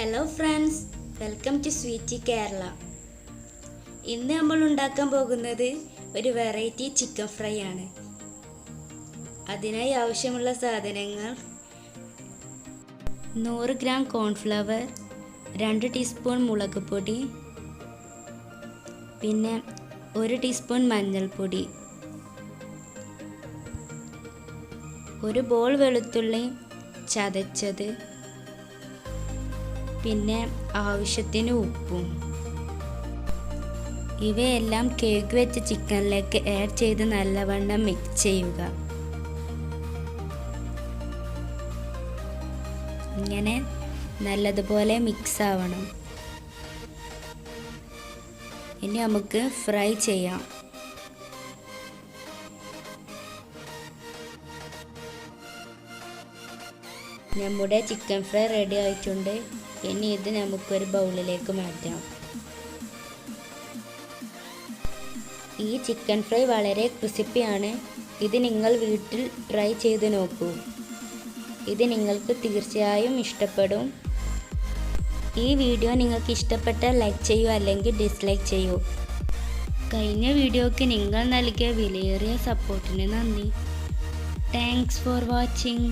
Hello friends welcome to sweety Kerala ഇന്ന് നമ്മൾ ഉണ്ടാക്കാൻ പോകുന്നത് ഒരു വെറൈറ്റി ചിക്കൻ ഫ്രൈ ആണ്. അതിനായി ആവശ്യമുള്ള സാധനങ്ങൾ നൂറ് ഗ്രാം കോൺഫ്ലവർ രണ്ട് ടീസ്പൂൺ മുളക് പൊടി പിന്നെ ഒരു ടീസ്പൂൺ മഞ്ഞൾപ്പൊടി ഒരു ബോൾ വെളുത്തുള്ളി ചതച്ചത് പിന്നെ ആവശ്യത്തിന് ഉപ്പും. ഇവയെല്ലാം കേക്ക് വെച്ച ചിക്കനിലേക്ക് ആഡ് ചെയ്ത് നല്ലവണ്ണം മിക്സ് ചെയ്യുക. ഇങ്ങനെ നല്ലതുപോലെ മിക്സ് ആവണം. ഇനി നമുക്ക് ഫ്രൈ ചെയ്യാം. നമ്മുടെ ചിക്കൻ ഫ്രൈ റെഡി ആയിട്ടുണ്ട്. ഇനി ഇത് നമുക്കൊരു ബൗളിലേക്ക് മാറ്റാം. ഈ ചിക്കൻ ഫ്രൈ വളരെ ക്രിസിപ്പിയാണ് ഇത് നിങ്ങൾ വീട്ടിൽ ട്രൈ ചെയ്ത് നോക്കൂ. ഇത് നിങ്ങൾക്ക് തീർച്ചയായും ഇഷ്ടപ്പെടും. ഈ വീഡിയോ നിങ്ങൾക്ക് ഇഷ്ടപ്പെട്ട ലൈക്ക് ചെയ്യൂ അല്ലെങ്കിൽ ഡിസ്ലൈക്ക് ചെയ്യൂ. കഴിഞ്ഞ വീഡിയോക്ക് നിങ്ങൾ നൽകിയ വിലയേറിയ സപ്പോർട്ടിന് നന്ദി. Thanks for watching